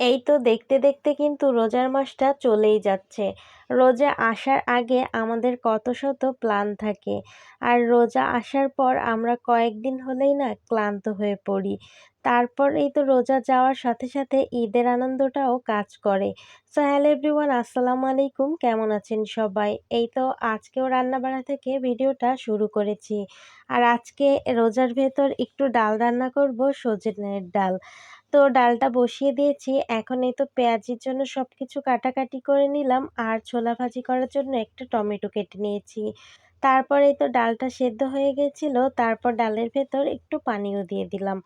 এই তো দেখতে দেখতে কিন্তু রোজার মাসটা চলেই যাচ্ছে। রোজা আসার আগে আমাদের কত শত প্ল্যান থাকে। আর রোজা আসার পর আমরা কয়েকদিন হলেই না ক্লান্ত হয়ে পড়ি। তারপর এই তো রোজা যাওয়ার সাথে সাথে ঈদের আনন্দটাও কাজ করে। সো হ্যালো এভরিওয়ান আসসালামু আলাইকুম। কেমন আছেন সবাই? এই তো আজকেও রান্নাবাড়া থেকে ভিডিওটা শুরু করেছি। আর আজকে রোজার ভেতর একটু ডাল রান্না করব সজনের ডাল। তো ডালটা বসিয়ে দিয়েছি। এখন এই তো পেঁয়াজের জন্য সব কিছু কাটাকাটি করে নিলাম আর ছোলা ভাজি করার জন্য একটা টমেটো কেটে নিয়েছি। তারপরে তো ডালটা সেদ্ধ হয়ে গেছিল, তারপর ডালের ভেতর একটু পানিও দিয়ে দিলাম।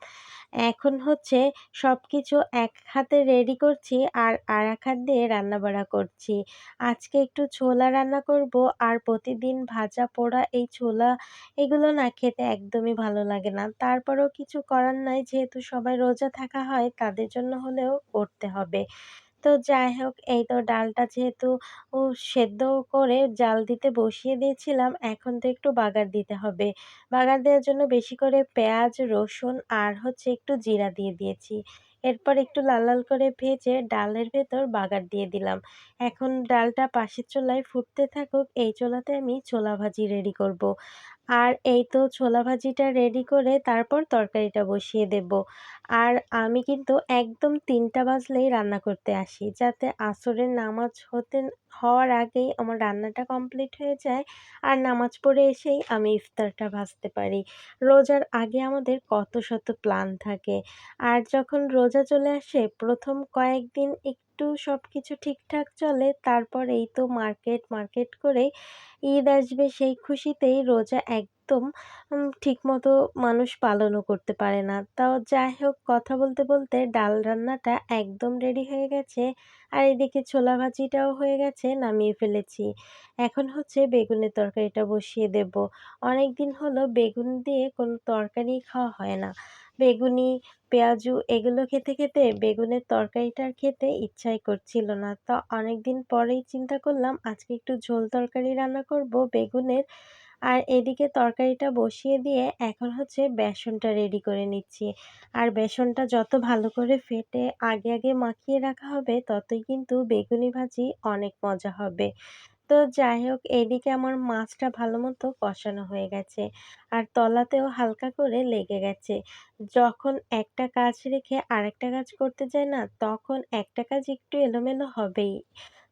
এখন হচ্ছে সব কিছু এক হাতে রেডি করছি আর আর এক হাত দিয়ে রান্নাবাড়া করছি। আজকে একটু ছোলা রান্না করব আর প্রতিদিন ভাজা পোড়া এই ছোলা এগুলো না খেতে একদমই ভালো লাগে না। তারপরেও কিছু করার নাই, যেহেতু সবাই রোজা থাকা হয়, তাদের জন্য হলেও করতে হবে। তো যাই হোক, এই তো ডালটা যেহেতু সেদ্ধ করে জাল দিতে বসিয়ে দিয়েছিলাম, এখন তো একটু বাগার দিতে হবে। বাগার দেওয়ার জন্য বেশি করে পেঁয়াজ, রসুন আর হচ্ছে একটু জিরা দিয়ে দিয়েছি। এরপর একটু লাল লাল করে ভেজে ডালের ভেতর বাগার দিয়ে দিলাম। এখন ডালটা পাশের চোলায় ফুটতে থাকুক, এই চোলাতে আমি ছোলা ভাজি রেডি করব। আর এই তো ছোলা ভাজিটা রেডি করে তারপর তরকারিটা বসিয়ে দেব। আর আমি কিন্তু একদম তিনটা বাজলেই রান্না করতে আসি, যাতে আসরের নামাজ হতে, হওয়ার আগেই আমার রান্নাটা কমপ্লিট হয়ে যায় আর নামাজ পড়ে এসেই আমি ইফতারটা ভাজতে পারি। রোজার আগে আমাদের কত শত প্ল্যান থাকে। আর যখন রোজা চলে আসে, প্রথম কয়েকদিন একটু সব কিছু ঠিকঠাক চলে, তারপর এই তো মার্কেট মার্কেট করে ঈদ আসবে, সেই খুশিতেই রোজা একদম ঠিকমতো মানুষ পালনও করতে পারে না। তাও যাই হোক কথা বলতে বলতে ডাল রান্নাটা একদম রেডি হয়ে গেছে, আর এদিকে ছোলা ভাজিটাও হয়ে গেছে, নামিয়ে ফেলেছি। এখন হচ্ছে বেগুনের তরকারিটা বসিয়ে দেব। অনেক দিন হলো বেগুন দিয়ে কোনো তরকারি খাওয়া হয় না। বেগুনি, পেঁয়াজু এগুলো খেতে খেতে বেগুনের তরকারিটার খেতে ইচ্ছাই করছিল না। তো অনেক দিন পরেই চিন্তা করলাম, আজকে একটু ঝোল তরকারি রান্না করব বেগুনের। আর এদিকে তরকারিটা বসিয়ে দিয়ে এখন হচ্ছে বেসনটা রেডি করে নিচ্ছি। আর বেসনটা যত ভালো করে ফেটে আগে আগে মাখিয়ে রাখা হবে, ততই কিন্তু বেগুনি ভাজি অনেক মজা হবে। তো যাই হোক, এদিকে আমার মাছটা ভালো মতো কষানো হয়ে গেছে আর তলাতেও হালকা করে লেগে গেছে। যখন একটা কাজ রেখে আরেকটা কাজ করতে যায় না, তখন একটা কাজ একটু এলোমেলো হবেই।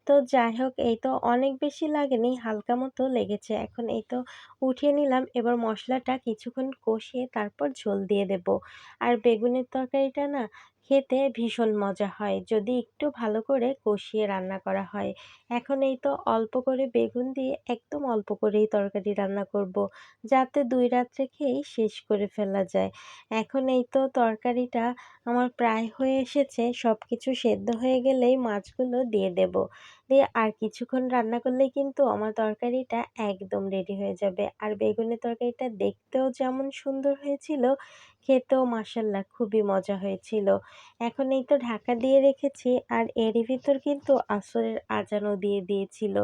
তো যাই হোক, এই তো অনেক বেশি লাগেনি, হালকা মতো লেগেছে। এখন এই তো উঠিয়ে নিলাম, এবার মশলাটা কিছুক্ষণ কষিয়ে তারপর ঝোল দিয়ে দেব। আর বেগুনের তরকারিটা না খেতে ভীষণ মজা হয়। যদি একটু ভালো করে কষিয়ে রান্না করা হয়। এখন এই তো অল্প করে বেগুন দিয়ে একদম অল্প করেই তরকারি রান্না করব। যাতে দুই রাত্রে খেয়েই শেষ করে ফেলা যায়। এখন এই তো তরকারিটা আমার প্রায় হয়ে এসেছে। সব কিছু সেদ্ধ হয়ে গেলেই মাছগুলো দিয়ে দেব। দিয়ে আর কিছুক্ষণ রান্না করলে কিন্তু আমার তরকারিটা একদম রেডি হয়ে যাবে। আর বেগুনের তরকারিটা দেখতেও যেমন সুন্দর হয়েছিল, খেতেও মাসাল্লাহ খুবই মজা হয়েছিল। এখন এই তো ঢাকা দিয়ে রেখেছি আর এরই ভিতর কিন্তু আসরের আজানও দিয়ে দিয়েছিল।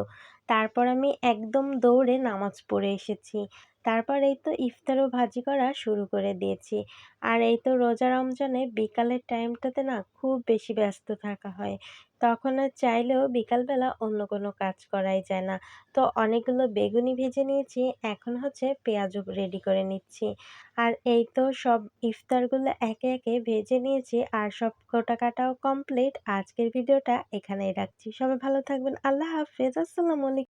তারপর আমি একদম দৌড়ে নামাজ পড়ে এসেছি। তারপর এই তো ইফতারও ভাজি করা শুরু করে দিয়েছি। আর এই তো রোজা রমজানে বিকালের টাইমটাতে না খুব বেশি ব্যস্ত থাকা হয়। তখন আর চাইলেও বিকালবেলা অন্য কোনো কাজ করাই যায় না। তো অনেকগুলো বেগুনি ভেজে নিয়েছি, এখন হচ্ছে পেঁয়াজও রেডি করে নিচ্ছি। আর এই তো সব ইফতারগুলো একে একে ভেজে নিয়েছি আর সব কোটা কাটাও কমপ্লিট আজকের ভিডিওটা এখানেই রাখছি। সবাই ভালো থাকবেন। আল্লাহ হাফেজ। আসসালামু আলাইকুম।